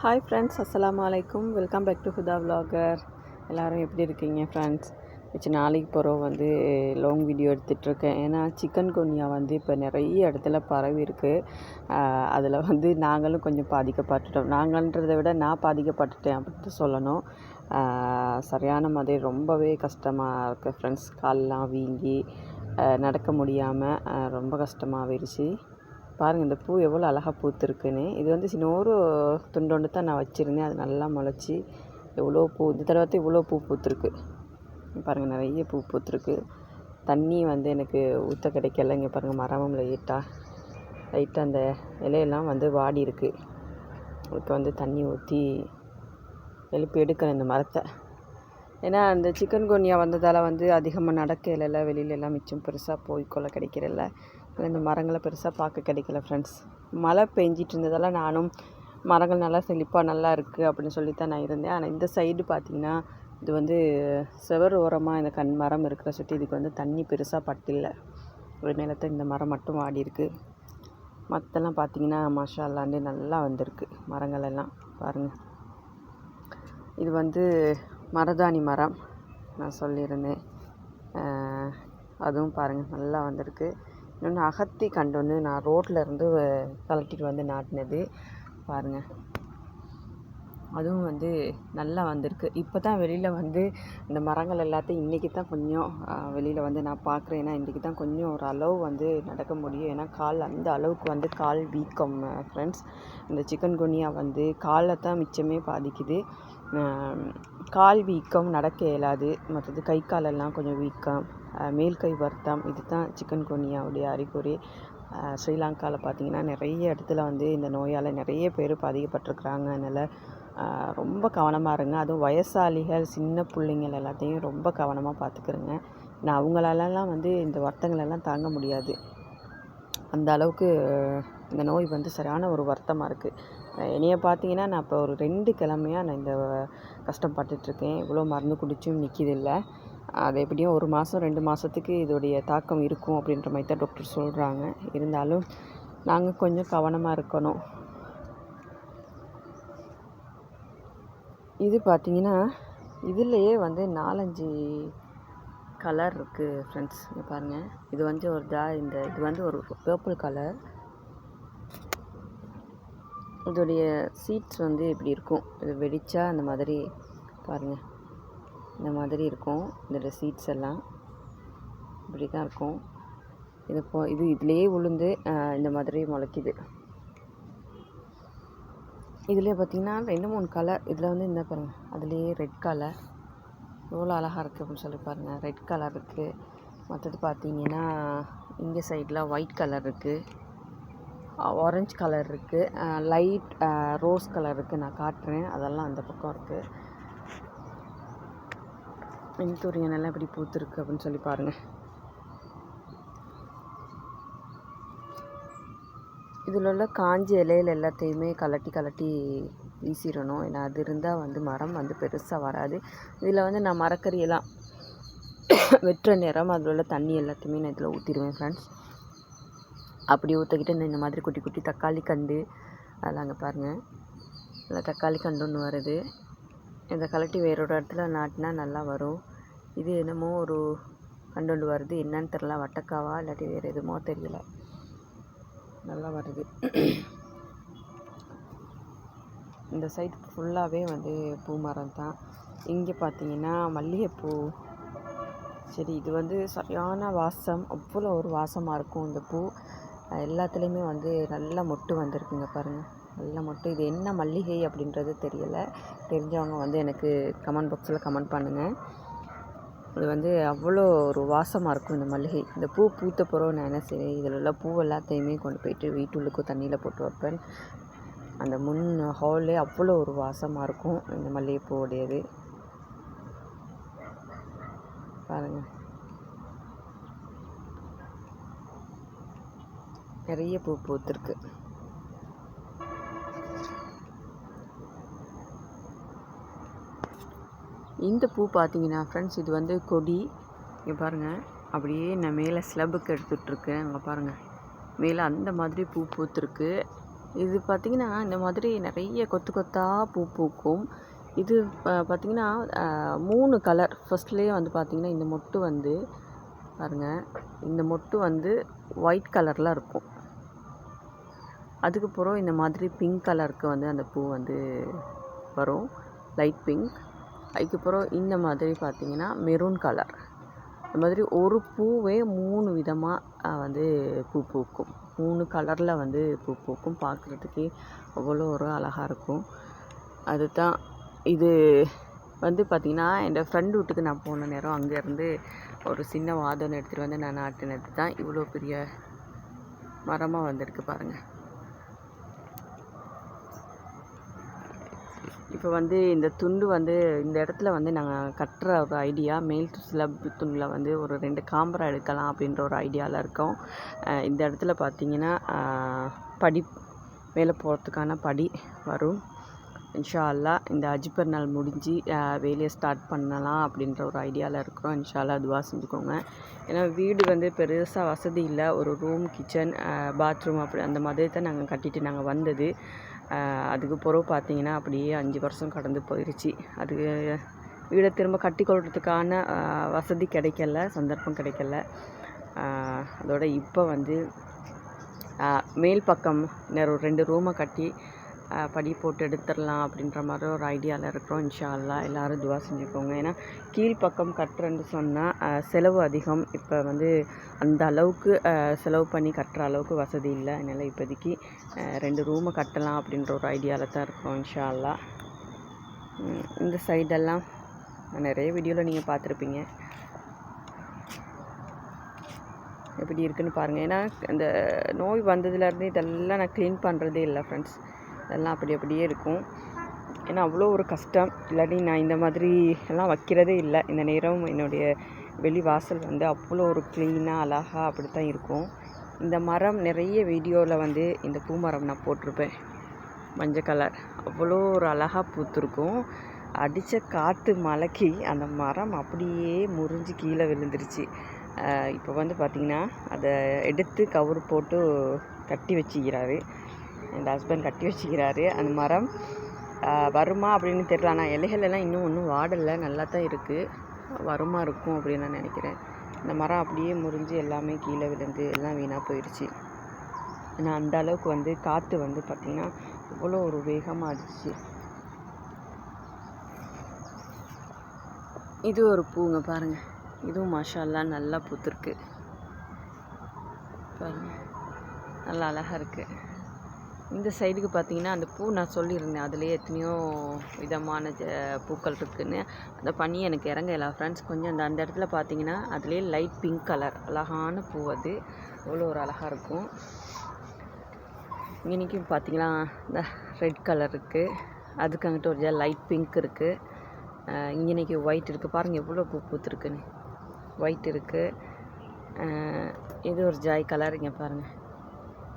Hi friends அஸ்லாம் வலைக்கும் welcome back to Huda vlogger எல்லோரும் எப்படி இருக்கீங்க ஃப்ரெண்ட்ஸ் வச்சு நாளைக்கு போகிறோம் வந்து லாங் வீடியோ எடுத்துகிட்ருக்கேன் ஏன்னா சிக்கன் குனியா வந்து இப்போ நிறைய இடத்துல பரவி இருக்குது அதில் வந்து நாங்களும் கொஞ்சம் பாதிக்கப்பட்டுட்டோம். நாங்கள்ன்றதை விட நான் பாதிக்கப்பட்டுட்டேன் அப்படின்ட்டு சொல்லணும். சரியான மாதிரி ரொம்பவே கஷ்டமாக இருக்குது ஃப்ரெண்ட்ஸ் கால்லாம் வீங்கி நடக்க முடியாமல் ரொம்ப கஷ்டமாகிடுச்சு பாருங்கள் இந்த பூ எவ்வளோ அழகாக பூத்துருக்குன்னு. இது வந்து சின்னோரு துண்டொண்டு தான் நான் வச்சுருந்தேன். அது நல்லா முளைச்சி எவ்வளோ பூ இந்த தடவை இவ்வளோ பூ பூத்துருக்கு. பாருங்கள் நிறைய பூ பூத்துருக்கு. தண்ணி வந்து எனக்கு ஊற்ற கிடைக்கல. இங்கே பாருங்கள் மரமும் லைட்டாக லைட்டாக அந்த இலையெல்லாம் வந்து வாடி இருக்கு. இப்போ வந்து தண்ணி ஊற்றி எழுப்பி எடுக்கணும் இந்த மரத்தை. ஏன்னா அந்த சிக்கன் குனியா வந்ததால் வந்து அதிகமாக நடக்கல. வெளியில எல்லாம் மிச்சம் பெருசாக போய் கொள்ள கிடைக்கிறல்ல இந்த மரங்களை பெருசாக பார்க்க கிடைக்கல ஃப்ரெண்ட்ஸ் மழை பெஞ்சிட்டு இருந்ததால் நானும் மரங்கள் நல்லா செழிப்பாக நல்லா இருக்குது அப்படின்னு சொல்லி தான் நான் இருந்தேன். ஆனால் இந்த சைடு பார்த்திங்கன்னா இது வந்து செவர் ஓரமாக இந்த கண் மரம் இருக்கிற சுற்றி இதுக்கு வந்து தண்ணி பெருசாக பட்டில்லை. ஒரு நிலத்தை இந்த மரம் மட்டும் ஆடி இருக்கு. மற்றெல்லாம் பார்த்திங்கன்னா மாஷா நல்லா வந்திருக்கு. மரங்கள் எல்லாம் பாருங்கள் இது வந்து மரதாணி மரம். நான் சொல்லியிருந்தேன். அதுவும் பாருங்கள் நல்லா வந்திருக்கு. இன்னொன்று அகத்தி கண்டு வந்து நான் ரோட்டில் இருந்து கலட்டிட்டு வந்து நாட்டினது. பாருங்கள் அதுவும் வந்து நல்லா வந்திருக்கு. இப்போ தான் வெளியில் வந்து இந்த மரங்கள் எல்லாத்தையும் இன்றைக்கி தான் கொஞ்சம் வெளியில் வந்து நான் பார்க்குறேன் ஏன்னா இன்றைக்கி தான் கொஞ்சம் ஒரு அளவு வந்து நடக்க முடியும். ஏன்னா கால் அந்த அளவுக்கு வந்து கால் வீக்கம் ஃப்ரெண்ட்ஸ் இந்த சிக்கன் குனியா வந்து காலை தான் மிச்சமே பாதிக்குது. கால் வீக்கம் நடக்க இயலாது. மற்றது கை காலெல்லாம் கொஞ்சம் வீக்கம். மேல் கை வருத்தம் இது தான் சிக்கன் குனியாவுடைய அறிகுறி. ஸ்ரீலங்காவில் பார்த்தீங்கன்னா நிறைய இடத்துல வந்து இந்த நோயால் நிறைய பேர் பாதிக்கப்பட்டிருக்கிறாங்க. அதனால் ரொம்ப கவனமாக இருங்க. அதுவும் வயசாளிகள் சின்ன பிள்ளைங்கள் எல்லாத்தையும் ரொம்ப கவனமாக பார்த்துக்கிறங்க நான் அவங்களாலலாம் வந்து இந்த வருத்தங்களெல்லாம் தாங்க முடியாது. அந்த அளவுக்கு இந்த நோய் வந்து சரியான ஒரு வருத்தமாக இருக்குது என்னைய பார்த்தீங்கன்னா நான் இப்போ ஒரு ரெண்டு கிழமையாக நான் இந்த கஷ்டப்பட்டுட்ருக்கேன். இவ்வளோ மருந்து குடிச்சும் நிற்கிதில்ல அது எப்படியும் ஒரு மாதம் ரெண்டு மாதத்துக்கு இதோடைய தாக்கம் இருக்கும் அப்படின்ற மாதிரி தான் டாக்டர் சொல்கிறாங்க இருந்தாலும் நாங்கள் கொஞ்சம் கவனமாக இருக்கணும். இது பார்த்தீங்கன்னா இதுலேயே வந்து நாலஞ்சு கலர் இருக்குது ஃப்ரெண்ட்ஸ் பாருங்கள் இது வந்து ஒரு ஜா இந்த இது வந்து ஒரு பர்பிள் கலர் இதோடைய சீட்ஸ் வந்து இப்படி இருக்கும். இது வெடிச்சா அந்த மாதிரி பாருங்கள் இந்த மாதிரி இருக்கும். இதோட சீட்ஸ் எல்லாம். இப்படி தான் இருக்கும். இது போ இது இதுலேயே உளுந்து இந்த மாதிரி முளைக்குது. இதுலேயே பார்த்தீங்கன்னா ரெண்டு மூணு கலர் இதில் வந்து இந்த பாருங்க. அதுலேயே ரெட் கலர் எவ்வளோ அழகாக இருக்குது அப்படின்னு சொல்லி பாருங்கள் ரெட் கலர் இருக்குது மற்றது பார்த்திங்கன்னா இங்கே சைடில் ஒயிட் கலர் இருக்குது ஆரஞ்சு கலர் இருக்குது லைட் ரோஸ் கலர் இருக்குது நான் காட்டுறேன். அதெல்லாம் அந்த பக்கம் இருக்குது இன்தூரியன் எல்லாம் எப்படி பூத்துருக்கு அப்படின்னு சொல்லி பாருங்கள் இதில் உள்ள காஞ்ச இலையில எல்லாத்தையுமே கலட்டி கலட்டி வீசிடணும். ஏன்னா அது இருந்தால் வந்து மரம் வந்து பெருசாக வராது. இதில் வந்து நான் மரக்கறியெல்லாம் வெட்டுற நேரம் அதில் உள்ள தண்ணி எல்லாத்தையுமே நான் இதில் ஊற்றிடுவேன் ஃப்ரெண்ட்ஸ் அப்படி ஊற்றிக்கிட்டு இந்த இந்த மாதிரி குட்டி குட்டி தக்காளி கண்டு அதில் அங்கே பாருங்கள் நல்லா தக்காளி கண்டு ஒன்று வருது. இந்த கலட்டி வேறொரு இடத்துல நாட்டினா நல்லா வரும். இது என்னமோ ஒரு கண்டு ஒன்று வருது. என்னன்னு தெரில வட்டக்காவா இல்லாட்டி வேறு எதுமோ தெரியல. நல்லா வருது. இந்த சைடு ஃபுல்லாகவே வந்து பூ மரம் தான். இங்கே பார்த்தீங்கன்னா மல்லிகைப்பூ. சரி இது வந்து சரியான வாசம். அவ்வளோ ஒரு வாசமாக இருக்கும் இந்த பூ. எல்லாத்துலேயுமே வந்து நல்ல மொட்டு வந்திருக்குங்க பாருங்கள் நல்ல மொட்டு. இது என்ன மல்லிகை அப்படின்றது தெரியலை. தெரிஞ்சவங்க வந்து எனக்கு கமெண்ட் பாக்ஸில் கமெண்ட் பண்ணுங்கள் இது வந்து அவ்வளோ ஒரு வாசமாக இருக்கும் இந்த மல்லிகை. இந்த பூ பூத்த பிறகு நான் என்ன செய்வேன்? இதில் உள்ள பூ எல்லாத்தையுமே கொண்டு போயிட்டு வீட்டுள்ளுக்கும் தண்ணியில் போட்டு வைப்பேன். அந்த முன் ஹாலே அவ்வளோ ஒரு வாசமாக இருக்கும். இந்த மல்லிகைப்பூவுடையது. பாருங்கள் நிறைய பூ பூத்துருக்கு. இந்த பூ பார்த்தீங்கன்னா ஃப்ரெண்ட்ஸ் இது வந்து கொடி. இங்கே பாருங்கள் அப்படியே நான் மேலே ஸ்லபுக்கு எடுத்துட்ருக்கேன் அங்கே பாருங்கள் மேலே அந்த மாதிரி பூ பூத்துருக்கு. இது பார்த்திங்கன்னா இந்த மாதிரி நிறைய கொத்து கொத்தாக பூ பூக்கும். இது பார்த்திங்கன்னா மூணு கலர் ஃபஸ்ட்லேயே வந்து பார்த்திங்கன்னா இந்த மொட்டு வந்து பாருங்கள் இந்த மொட்டு வந்து ஒயிட் கலரில் இருக்கும். அதுக்கப்புறம் இந்த மாதிரி பிங்க் கலருக்கு வந்து அந்த பூ வந்து வரும். லைட் பிங்க் அதுக்கப்புறம் இந்த மாதிரி பார்த்திங்கன்னா மெரூன் கலர் இந்த மாதிரி ஒரு பூவே மூணு விதமாக வந்து பூ பூக்கும். மூணு கலரில் வந்து பூ பூக்கும். பார்க்குறதுக்கே அவ்வளோ ஒரு அழகாக இருக்கும். அதுதான். இது வந்து பார்த்திங்கன்னா என் ஃப்ரெண்டு வீட்டுக்கு நான் போன நேரம் அங்கேருந்து ஒரு சின்ன வாதம் எடுத்துகிட்டு வந்து நான் நாட்டினது தான். இவ்வளோ பெரிய மரமாக வந்திருக்கு பாருங்கள் இப்போ வந்து இந்த துண்டு வந்து இந்த இடத்துல வந்து நாங்கள் கட்டுற ஒரு ஐடியா மேல் ஸ்லப் துண்டில் வந்து ஒரு ரெண்டு காம்பரை எடுக்கலாம் அப்படின்ற ஒரு ஐடியாவில் இருக்கோம். இந்த இடத்துல பார்த்தீங்கன்னா படி மேலே போகிறதுக்கான படி வரும். இன்ஷா அல்லா இந்த அஜிபர் நாள் முடிஞ்சு வேலையை ஸ்டார்ட் பண்ணலாம் அப்படின்ற ஒரு ஐடியாவில் இருக்கிறோம். இன்ஷா அல்லா துவா செஞ்சுக்கோங்க. ஏன்னா வீடு வந்து பெருசாக வசதி இல்லை. ஒரு ரூம் கிச்சன் பாத்ரூம் அப்படி அந்த மாதிரி தான் நாங்கள் கட்டிட்டு நாங்கள் வந்தது. அதுக்கு பிறகு பார்த்தீங்கன்னா அப்படியே அஞ்சு வருஷம் கடந்து போயிடுச்சு அது வீடை திரும்ப கட்டி கொள்றதுக்கான வசதி கிடைக்கல சந்தர்ப்பம் கிடைக்கல. அதோட இப்போ வந்து மேல் பக்கம் ஒரு ரெண்டு ரூமை கட்டி படி போட்டு எடுத்துடலாம் அப்படின்ற மாதிரி ஒரு ஐடியாவில் இருக்கிறோம். இன்ஷா எல்லோரும் எல்லாரும் துவா செஞ்சுக்கோங்க. ஏன்னா கீழ்ப்பக்கம் கட்டுறேன்னு சொன்னால் செலவு அதிகம். இப்போ வந்து அந்த அளவுக்கு செலவு பண்ணி கட்டுற அளவுக்கு வசதி இல்லை. அதனால் இப்போதைக்கு ரெண்டு ரூமை கட்டலாம் அப்படின்ற ஒரு ஐடியாவில் தான் இருக்கிறோம் இன்ஷா இந்த சைடெல்லாம் நிறைய வீடியோவில் நீங்கள் பார்த்துருப்பீங்க. எப்படி இருக்குன்னு பாருங்கள் ஏன்னா இந்த நோய் வந்ததுலேருந்து இதெல்லாம் நான் க்ளீன் பண்ணுறதே இல்லை ஃப்ரெண்ட்ஸ் அதெல்லாம் அப்படி அப்படியே இருக்கும். ஏன்னா அவ்வளோ ஒரு கஷ்டம். இல்லாட்டி நான் இந்த மாதிரி எல்லாம் வைக்கிறதே இல்லை. இந்த நேரம் என்னுடைய வெளி வாசல் வந்து அவ்வளோ ஒரு க்ளீனாக அழகாக அப்படி தான் இருக்கும். இந்த மரம் நிறைய வீடியோவில் வந்து இந்த பூ மரம் நான் போட்டிருப்பேன். மஞ்சள் கலர் அவ்வளோ ஒரு அழகாக பூத்துருக்கும். அடித்த காற்று மலக்கி அந்த மரம் அப்படியே முறிஞ்சு கீழே விழுந்துருச்சு. இப்போ வந்து பார்த்திங்கன்னா அதை எடுத்து கவர் போட்டு கட்டி வச்சுக்கிறாரு. என் ஹஸ்பண்ட் கட்டி வச்சுக்கிறாரு. அந்த மரம் வருமா அப்படின்னு தெரில ஆனால் இலைகள்லாம் இன்னும் ஒன்றும் வாடலை. நல்லா தான் இருக்குது வருமா இருக்கும் அப்படின்னு நான் நினைக்கிறேன். இந்த மரம் அப்படியே முறிஞ்சு எல்லாமே கீழே விழுந்து எல்லாம் வீணாக போயிடுச்சு ஏன்னா அந்த அளவுக்கு வந்து காற்று வந்து பார்த்திங்கன்னா இவ்வளோ ஒரு வேகமாக அடிச்சு. இது ஒரு பூங்க பாருங்கள் இதுவும் மாஷா நல்லா பூத்துருக்கு. பாருங்கள் நல்லா அழகாக இருக்குது இந்த சைடுக்கு பார்த்தீங்கன்னா அந்த பூ நான் சொல்லியிருந்தேன். அதுலேயே எத்தனையோ விதமான ஜ பூக்கள் இருக்குதுன்னு அந்த பனி எனக்கு இறங்க எல்லா ஃப்ரெண்ட்ஸ் கொஞ்சம் அந்த அந்த இடத்துல பார்த்தீங்கன்னா அதுலேயே லைட் பிங்க் கலர் அழகான பூ அது. அவ்வளோ ஒரு அழகாக இருக்கும். இன்னைக்கும் பார்த்தீங்கன்னா இந்த ரெட் கலர் இருக்குது அதுக்கு அங்கிட்ட ஒரு லைட் பிங்க் இருக்குது இங்கனைக்கு ஒயிட் இருக்குது பாருங்கள் எவ்வளோ பூ பூத்துருக்குன்னு. ஒயிட் இருக்குது இது ஒரு ஜாய் கலர் இங்கே பாருங்கள்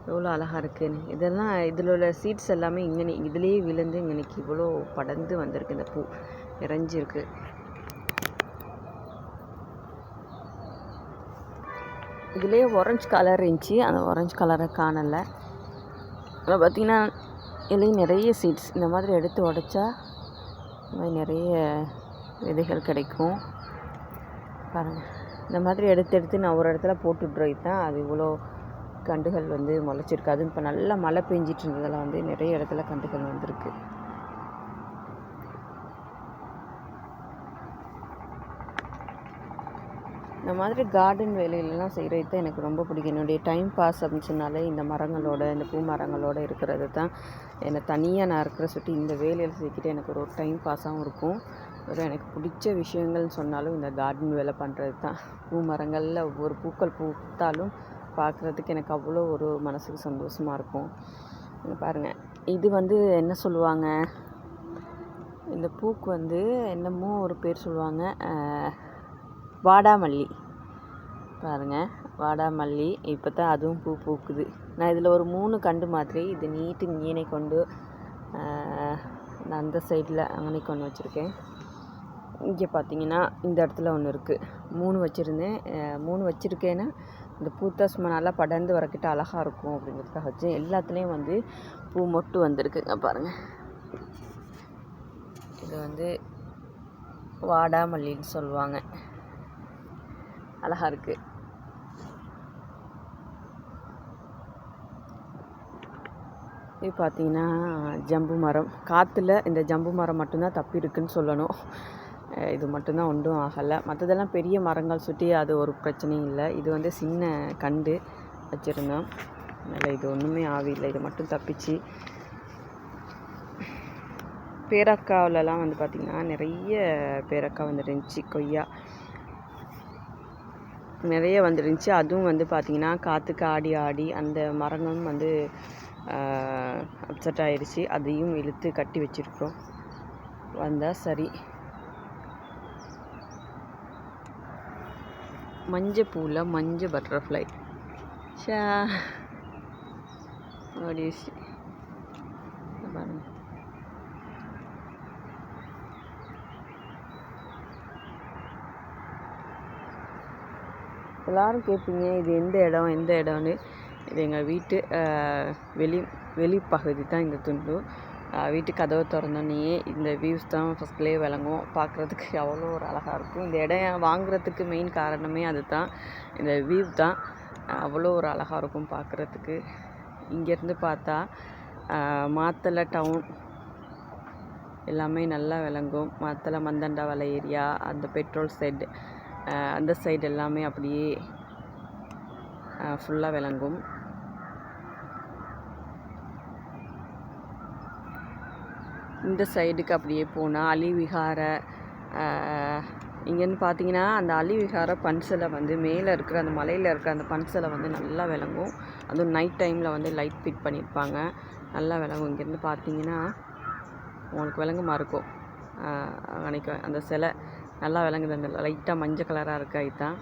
எவ்வளோ அழகாக இருக்குன்னு. இதெல்லாம் இதில் உள்ள சீட்ஸ் எல்லாமே இங்கே இதுலேயே விழுந்து இங்கனைக்கு இவ்வளோ படர்ந்து வந்திருக்கு இந்த பூ. நிறைஞ்சிருக்கு. இதுலேயே ஒரஞ்சு கலர் இருந்துச்சு. அந்த ஒரஞ்சு கலரை காணலை. அப்புறம் பார்த்திங்கன்னா இதுலேயும் நிறைய சீட்ஸ் இந்த மாதிரி எடுத்து உடைச்சா இந்த மாதிரி நிறைய விதைகள் கிடைக்கும். பாருங்கள் இந்த மாதிரி எடுத்து எடுத்து நான் ஒரு இடத்துல போட்டுட்றோம் தான் அது இவ்வளோ கண்டுகள் வந்து முளைச்சிருக்கு. அதுவும் இப்போ நல்லா மழை பெஞ்சிட்டு இருந்ததில் வந்து நிறைய இடத்துல கண்டுகள் வந்திருக்கு. இந்த மாதிரி கார்டன் வேலையிலலாம் செய்கிறது தான் எனக்கு ரொம்ப பிடிக்கும். என்னுடைய டைம் பாஸ் அப்படின்னாலே இந்த மரங்களோட இந்த பூ மரங்களோட இருக்கிறது தான் என்னை தனியாக நான் இருக்கிற சுட்டி இந்த வேலையில் செய்யிக்கிட்டு எனக்கு ஒரு டைம் பாஸாகவும் இருக்கும். ஒரு எனக்கு பிடிச்ச விஷயங்கள்னு சொன்னாலும் இந்த கார்டன் வேலை பண்ணுறது தான் பூ மரங்களில் ஒவ்வொரு பூக்கள் பூத்தாலும் பார்க்குறதுக்கு எனக்கு அவ்வளோ ஒரு மனசுக்கு சந்தோஷமாக இருக்கும். பாருங்கள் இது வந்து என்ன சொல்லுவாங்க? இந்த பூக்கு வந்து என்னமோ ஒரு பேர் சொல்லுவாங்க. வாடாமல்லி. பாருங்கள் வாடாமல்லி. இப்போ தான் அதுவும் பூ பூக்குது. நான் இதில் ஒரு மூணு கண்டு மாதிரி இது நீட்டு மீனை கொண்டு நான் அந்த சைடில் அங்கனை கொண்டு வச்சுருக்கேன். இங்கே பார்த்தீங்கன்னா இந்த இடத்துல ஒன்று இருக்குது மூணு வச்சுருந்தேன். மூணு வச்சுருக்கேன்னா இந்த பூத்தா சும்மா நல்லா படர்ந்து வரக்கிட்ட அழகாக இருக்கும் அப்படிங்கிறதுக்காக வச்சு எல்லாத்துலேயும் வந்து பூ மொட்டு வந்திருக்குங்க பாருங்கள் இது வந்து வாடாமல்லின்னு சொல்லுவாங்க. அழகாக இருக்குது இது பார்த்தீங்கன்னா ஜம்பு மரம். காற்றுல இந்த ஜம்பு மரம் மட்டும்தான் தப்பி இருக்குன்னு சொல்லணும். இது மட்டும்தான் ஒன்றும் ஆகலை. மற்றதெல்லாம் பெரிய மரங்கள் சுற்றி அது ஒரு பிரச்சனையும் இல்லை. இது வந்து சின்ன கண்டு வச்சுருந்தோம். அதனால் இது ஒன்றுமே ஆவில்லை இது மட்டும் தப்பிச்சு. பேரக்காவிலலாம் வந்து பார்த்திங்கன்னா நிறைய பேரக்காய் வந்துருந்துச்சு கொய்யா. நிறைய வந்துருந்துச்சு. அதுவும் வந்து பார்த்திங்கன்னா காற்றுக்கு ஆடி ஆடி அந்த மரங்களும் வந்து அப்செட் ஆயிடுச்சு. அதையும் இழுத்து கட்டி வச்சுருக்கோம் வந்தால் சரி. மஞ்சள் பூவில் மஞ்சள் பட்டர்ஃப்ளை ஷா ஓடிடுச்சு பாருங்க. எல்லாரும் கேட்பீங்க இது எந்த இடம் எந்த இடம்னு. இது எங்கள் வீட்டு வெளி வெளிப்பகுதி தான் இந்த துண்டு. வீட்டு கதவை திறந்தோன்னே இந்த வியூஸ் தான் ஃபஸ்ட்லேயே விளங்கும். பார்க்குறதுக்கு அவ்வளோ ஒரு அழகாக இருக்கும். இந்த இடம் வாங்குறதுக்கு மெயின் காரணமே அதுதான். இந்த வியூ தான். அவ்வளோ ஒரு அழகாக இருக்கும் பார்க்குறதுக்கு. இங்கேருந்து பார்த்தா மாத்தலை மாத்தளை டவுன் எல்லாமே நல்லா விளங்கும். மாத்தலை மந்தண்டா வலை ஏரியா அந்த பெட்ரோல் சைடு அந்த சைடு எல்லாமே அப்படியே ஃபுல்லாக விளங்கும். இந்த சைடுக்கு அப்படியே போனால் அலிவிகார இங்கேருந்து பார்த்தீங்கன்னா அந்த அலிவிகார பன்சலை வந்து மேலே இருக்கிற அந்த மலையில் இருக்கிற அந்த பன்சலை வந்து நல்லா விளங்கும். அதுவும் நைட் டைமில் வந்து லைட் ஃபிட் பண்ணியிருப்பாங்க நல்லா விளங்கும். இங்கேருந்து பார்த்தீங்கன்னா உங்களுக்கு விளங்குமா இருக்கும். அன்றைக்கி அந்த சிலை நல்லா விளங்குது. அந்த லைட்டாக மஞ்சள் கலராக இருக்கு. இதுதான்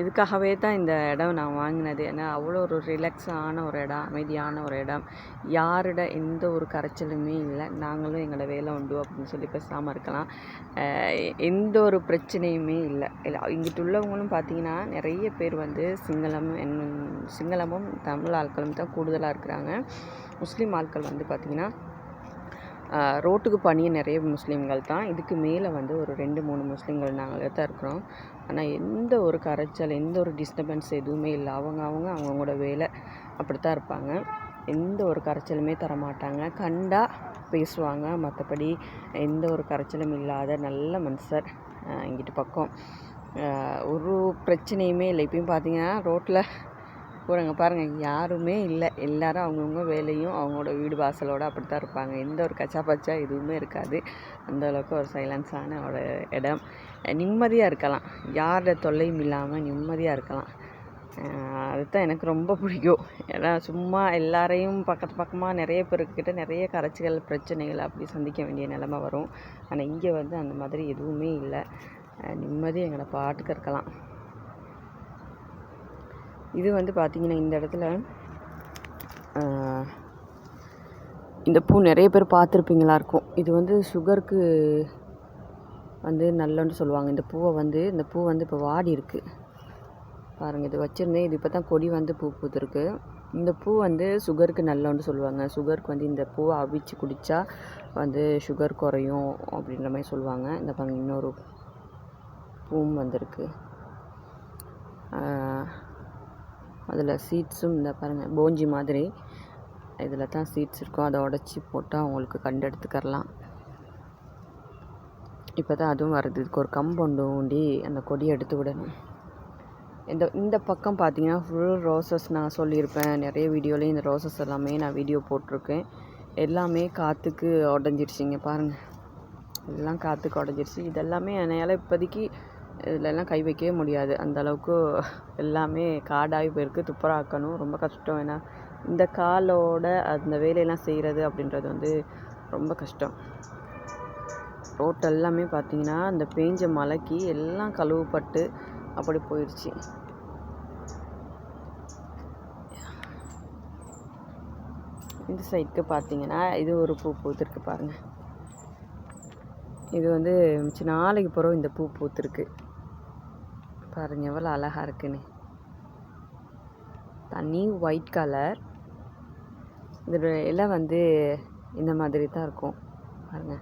இதுக்காகவே தான் இந்த இடம் நான் வாங்கினது. ஏன்னா அவ்வளோ ஒரு ரிலாக்ஸான ஒரு இடம் அமைதியான ஒரு இடம். யாரோட எந்த ஒரு கரைச்சலுமே இல்லை. நாங்களும் எங்களோட வேலை உண்டு அப்படின்னு சொல்லி பேசாமல் இருக்கலாம். எந்த ஒரு பிரச்சனையுமே இல்லை. இல்லை இங்கிட்டு உள்ளவங்களும் பார்த்தீங்கன்னா நிறைய பேர் வந்து சிங்களம் என் சிங்களமும் தமிழ் ஆட்களும் தான் கூடுதலாக இருக்கிறாங்க. முஸ்லீம் ஆட்கள் வந்து பார்த்திங்கன்னா ரோட்டுக்கு பணிய நிறைய முஸ்லீம்கள் தான். இதுக்கு மேலே வந்து ஒரு ரெண்டு மூணு முஸ்லீம்கள் நாங்கள் தான் இருக்கிறோம். ஆனால் எந்த ஒரு கரைச்சல் எந்த ஒரு டிஸ்டர்பன்ஸ் எதுவுமே இல்லை. அவங்க அவங்க அவங்களோட வேலை அப்படி தான் இருப்பாங்க. எந்த ஒரு கரைச்சலுமே தர மாட்டாங்க கண்டா பேசுவாங்க. மற்றபடி எந்த ஒரு கரைச்சலும் இல்லாத நல்ல மனுஷர் இங்கிட்டு பக்கம். ஒரு பிரச்சனையுமே இல்லை. இப்பயும் பார்த்தீங்கன்னா ரோட்டில் போகிறாங்க பாருங்கள் யாருமே இல்லை. எல்லோரும் அவங்கவுங்க வேலையும் அவங்களோட வீடு வாசலோடு அப்படி தான் இருப்பாங்க. எந்த ஒரு கச்சா பச்சா எதுவுமே இருக்காது. அந்த அளவுக்கு ஒரு சைலன்ஸான ஒரு இடம். நிம்மதியாக இருக்கலாம். யாரோட தொல்லையும் இல்லாமல் நிம்மதியாக இருக்கலாம். அதுதான் எனக்கு ரொம்ப பிடிக்கும். ஏன்னா சும்மா எல்லாரையும் பக்கத்து பக்கமாக நிறைய பேருக்கிட்ட நிறைய கரைச்சிகள் பிரச்சனைகள் அப்படி சந்திக்க வேண்டிய நிலமை வரும். ஆனால் இங்கே வந்து அந்த மாதிரி எதுவுமே இல்லை. நிம்மதி எங்களை பாட்டுக்கு இருக்கலாம். இது வந்து பார்த்திங்கன்னா இந்த இடத்துல இந்த பூ நிறைய பேர் பார்த்துருப்பீங்களா இருக்கும். இது வந்து சுகருக்கு வந்து நல்லன்னு சொல்லுவாங்க. இந்த பூவை வந்து இந்த பூ வந்து இப்போ வாடி இருக்குது பாருங்கள் இது வச்சுருந்தேன். இது இப்போ தான் கொடி வந்து பூ பூத்துருக்கு. இந்த பூ வந்து சுகருக்கு நல்லன்னு சொல்லுவாங்க. சுகருக்கு வந்து இந்த பூவை அவிச்சு குடித்தா வந்து சுகர் குறையும் அப்படின்ற மாதிரி சொல்லுவாங்க. இந்த பாருங்க இன்னொரு பூவும் வந்திருக்கு. அதில் சீட்ஸும் இந்த பாருங்கள் போஞ்சி மாதிரி. இதில் தான் சீட்ஸ் இருக்கும் அதை உடச்சி போட்டால் அவங்களுக்கு கண்டு எடுத்துக்கரலாம் இப்போ தான் அதுவும் வருது. இதுக்கு ஒரு கம்பவுண்டு ஊண்டி அந்த கொடியை எடுத்து விடணும். இந்த இந்த பக்கம் பார்த்தீங்கன்னா ஃபுல் ரோசஸ் நான் சொல்லியிருப்பேன். நிறைய வீடியோலேயும் இந்த ரோசஸ் எல்லாமே நான் வீடியோ போட்டிருக்கேன். எல்லாமே காற்றுக்கு உடஞ்சிருச்சிங்க பாருங்கள் எல்லாம் காற்றுக்கு உடஞ்சிருச்சு. இதெல்லாமே என்னால் இப்போதைக்கு இதிலெல்லாம் கை வைக்கவே முடியாது. அந்த அளவுக்கு எல்லாமே காடாகி போயிருக்கு. துப்புராக்கணும். ரொம்ப கஷ்டம். ஏன்னா இந்த காலோட அந்த வேலையெல்லாம் செய்கிறது அப்படின்றது வந்து ரொம்ப கஷ்டம். ரோட் எல்லாமே பார்த்தீங்கன்னா அந்த பேஞ்ச மழைக்கு எல்லாம் கழுவுப்பட்டு அப்படி போயிடுச்சு இந்த சைடுக்கு பார்த்தீங்கன்னா இது ஒரு பூ பூத்துருக்கு பாருங்கள் இது வந்து மிச்ச நாளைக்கு பிறகு இந்த பூ பூத்துருக்கு. பாருங்க எவ்வளோ அழகாக இருக்குன்னு. தண்ணி ஒயிட் கலர் இதோட இலை வந்து இந்த மாதிரி தான் இருக்கும். பாருங்க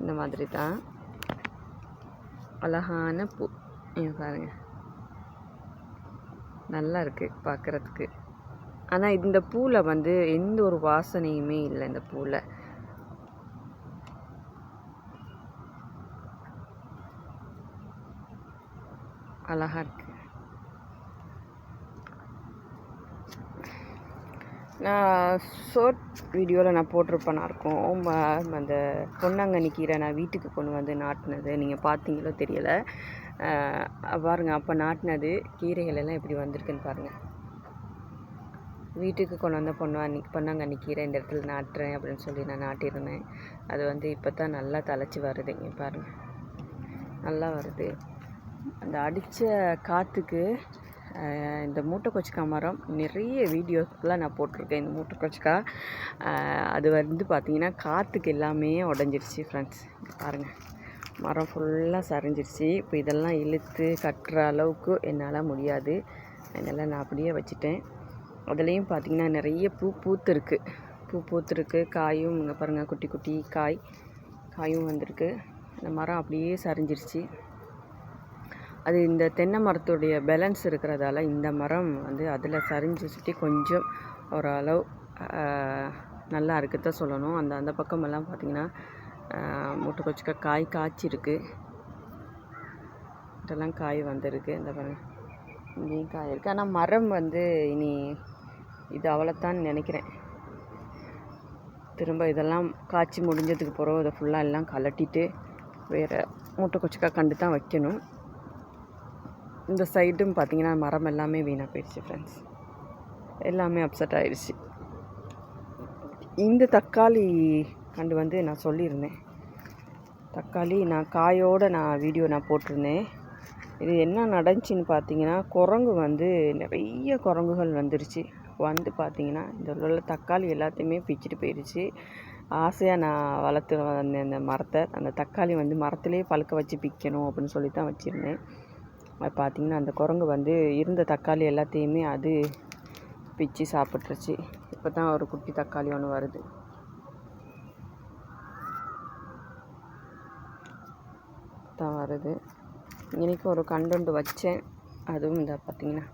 இந்த மாதிரி தான். அழகான பூ பாருங்கள் பாருங்க. நல்லா இருக்குது பார்க்குறதுக்கு ஆனால் இந்த பூவில் வந்து எந்த ஒரு வாசனையுமே இல்லை இந்த பூவில் அழகாக இருக்குது நான் ஷோர்ட் வீடியோவில் நான் போட்டிருப்பேனா இருக்கும். ம- அந்த பொன்னாங்கண்ணி கீரை நான் வீட்டுக்கு கொண்டு வந்து நாட்டினது. நீங்கள் பார்த்தீங்களோ தெரியலை. பாருங்க அப்போ நாட்டினது கீரைகள் எல்லாம் எப்படி வந்திருக்குன்னு பாருங்கள் வீட்டுக்கு கொண்டு வந்த பொண்ணு பொன்னாங்கண்ணி கீரை இந்த இடத்துல நாட்டுறேன் அப்படின்னு சொல்லி நான் நாட்டியிருந்தேன். அது வந்து இப்போ தான் நல்லா தழைச்சி வருது இங்கே பாருங்கள் நல்லா வருது. அந்த அடித்த காற்றுக்கு இந்த மூட்டை கொச்சிக்கா மரம் நிறைய வீடியோஸ்லாம் நான் போட்டிருக்கேன் இந்த மூட்டை கொச்சிக்கா அது வந்து பார்த்திங்கன்னா காற்றுக்கு எல்லாமே உடஞ்சிருச்சு ஃப்ரெண்ட்ஸ் பாருங்கள் மரம் ஃபுல்லாக சரிஞ்சிருச்சு. இப்போ இதெல்லாம் இழுத்து கட்டுற அளவுக்கு என்னால் முடியாது. அதனால் நான் அப்படியே வச்சுட்டேன். அதுலேயும் பார்த்திங்கன்னா நிறைய பூ பூத்துருக்கு. பூ பூத்துருக்கு. காயும் இங்கே பாருங்கள் குட்டி குட்டி காய். காயும் வந்திருக்கு. இந்த மரம் அப்படியே சரிஞ்சிருச்சு. அது இந்த தென்னை மரத்துடைய பேலன்ஸ் இருக்கிறதால இந்த மரம் வந்து அதில் சரிஞ்சு சுற்றி கொஞ்சம் ஓரளவு நல்லா இருக்கு தான் சொல்லணும். அந்த அந்த பக்கமெல்லாம் பார்த்திங்கன்னா மூட்டை கொச்சிக்க காய் காய்ச்சிருக்கு. இதெல்லாம் காய் வந்திருக்கு. இந்த பாருங்க. இங்கேயும் காய் இருக்குது ஆனால் மரம் வந்து இனி இது அவ்வளோத்தான் நினைக்கிறேன். திரும்ப இதெல்லாம் காய்ச்சி முடிஞ்சதுக்கு பிறகு இதை ஃபுல்லாக எல்லாம் கலட்டிட்டு வேறு மூட்டை கொச்சிக்கா கண்டு தான் வைக்கணும். இந்த சைடும் பார்த்தீங்கன்னா மரம் எல்லாமே வீணாக போயிடுச்சு ஃப்ரெண்ட்ஸ் எல்லாமே அப்செட் ஆயிடுச்சு. இந்த தக்காளி கண்டு வந்து நான் சொல்லியிருந்தேன். தக்காளி நான் காயோடு நான் வீடியோ நான் போட்டிருந்தேன். இது என்ன நடந்துச்சின்னு பார்த்தீங்கன்னா குரங்கு வந்து நிறைய குரங்குகள் வந்துருச்சு. வந்து பார்த்தீங்கன்னா இந்த உள்ள தக்காளி எல்லாத்தையுமே பிச்சுட்டு போயிடுச்சு. ஆசையாக நான் வளர்த்து வந்த அந்த மரத்தை அந்த தக்காளி வந்து மரத்துலேயே பழுக்க வச்சு பிக்கணும் அப்படின்னு சொல்லி தான் வச்சுருந்தேன். பார்த்தீங்கன்னா அந்த குரங்கு வந்து இருந்த தக்காளி எல்லாத்தையுமே அது பிச்சு சாப்பிட்ருச்சு இப்போ தான் ஒரு குட்டி தக்காளி ஒன்று வருது. தான் வருது. இன்றைக்கும் ஒரு கண்டொண்டு வச்சேன். அதுவும் இந்த பார்த்திங்கன்னா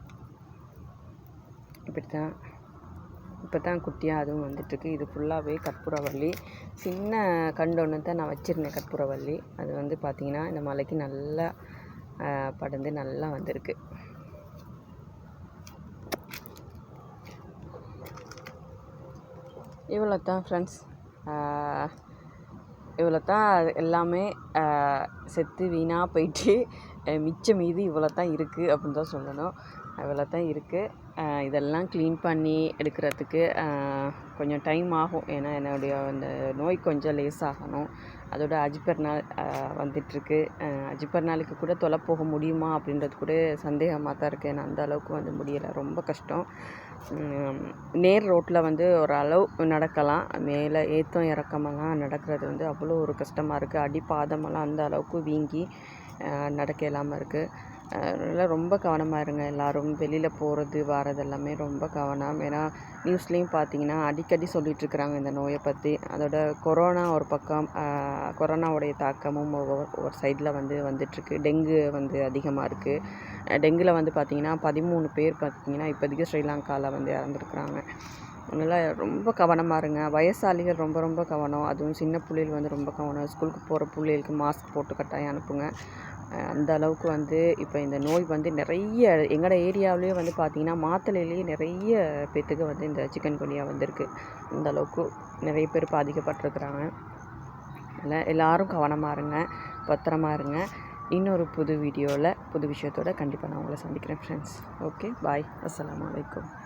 இப்படி தான் இப்போ தான் குட்டியாக அதுவும் வந்துட்டுருக்கு. இது ஃபுல்லாகவே கற்பூரவள்ளி. சின்ன கண்டு ஒன்று தான் நான் வச்சுருந்தேன் கற்பூரவள்ளி. அது வந்து பார்த்திங்கன்னா இந்த மலைக்கு நல்லா படர்ந்து நல்லா வந்திருக்கு. இவ்வளோ தான் ஃப்ரெண்ட்ஸ் இவ்வளோ தான் எல்லாமே செத்து வீணாக போயிட்டு மிச்சம் மீது இவ்வளோ தான் இருக்குது அப்படின்னு தான் சொல்லணும். இவ்வளோ தான் இருக்குது இதெல்லாம் க்ளீன் பண்ணி எடுக்கிறதுக்கு கொஞ்சம் டைம் ஆகும். ஏன்னா என்னுடைய அந்த நோய் கொஞ்சம் லேஸ் ஆகணும். அதோட அஜிப்பர் நாள் வந்துட்டுருக்கு. அஜிப்பர் நாளுக்கு கூட தொலை போக முடியுமா அப்படின்றது கூட சந்தேகமாக தான் இருக்குது ஏன்னா அந்த அளவுக்கு வந்து முடியலை. ரொம்ப கஷ்டம். நேர் ரோட்டில் வந்து ஒரு அளவு நடக்கலாம். மேலே ஏத்தம் இறக்கமெல்லாம் நடக்கிறது வந்து அவ்வளோ ஒரு கஷ்டமாக இருக்குது அடி பாதமெல்லாம் அந்த அளவுக்கு வீங்கி நடக்க இல்லாமல் இருக்குது அதனால் ரொம்ப கவனமாக இருங்க எல்லோரும். வெளியில் போகிறது வர்றது எல்லாமே ரொம்ப கவனம். ஏன்னா நியூஸ்லேயும் பார்த்தீங்கன்னா அடிக்கடி சொல்லிகிட்ருக்குறாங்க இந்த நோயை பற்றி அதோட கொரோனா ஒரு பக்கம் கொரோனாவுடைய தாக்கமும் ஒவ்வொரு ஒரு சைடில் வந்து வந்துட்டுருக்கு. டெங்கு வந்து அதிகமாக இருக்குது டெங்கில் வந்து பார்த்திங்கன்னா பதிமூணு பேர் பார்த்திங்கன்னா இப்போதைக்கு ஸ்ரீலங்காவில் வந்து இறந்துருக்குறாங்க. அதனால் ரொம்ப கவனமாக இருங்க. வயசாளிகள் ரொம்ப ரொம்ப கவனம். அதுவும் சின்ன பிள்ளைகள் வந்து ரொம்ப கவனம். ஸ்கூலுக்கு போகிற பிள்ளைகளுக்கு மாஸ்க் போட்டு கட்டாயம் அனுப்புங்க. அந்த அளவுக்கு வந்து இப்போ இந்த நோய் வந்து நிறைய எங்களோட ஏரியாவிலேயே வந்து பார்த்திங்கன்னா மாத்தலையிலேயே நிறைய பேத்துக்கு வந்து இந்த சிக்கன் குனியா வந்திருக்கு. அந்த அளவுக்கு நிறைய பேர் பாதிக்கப்பட்டிருக்கிறாங்க அதனால் எல்லோரும் கவனமாக இருங்க பத்திரமா இருங்க. இன்னொரு புது வீடியோவில் புது விஷயத்தோட கண்டிப்பாக நான் உங்களை சந்திக்கிறேன் ஃப்ரெண்ட்ஸ் ஓகே பாய் அஸ்லாம் வலைக்கம்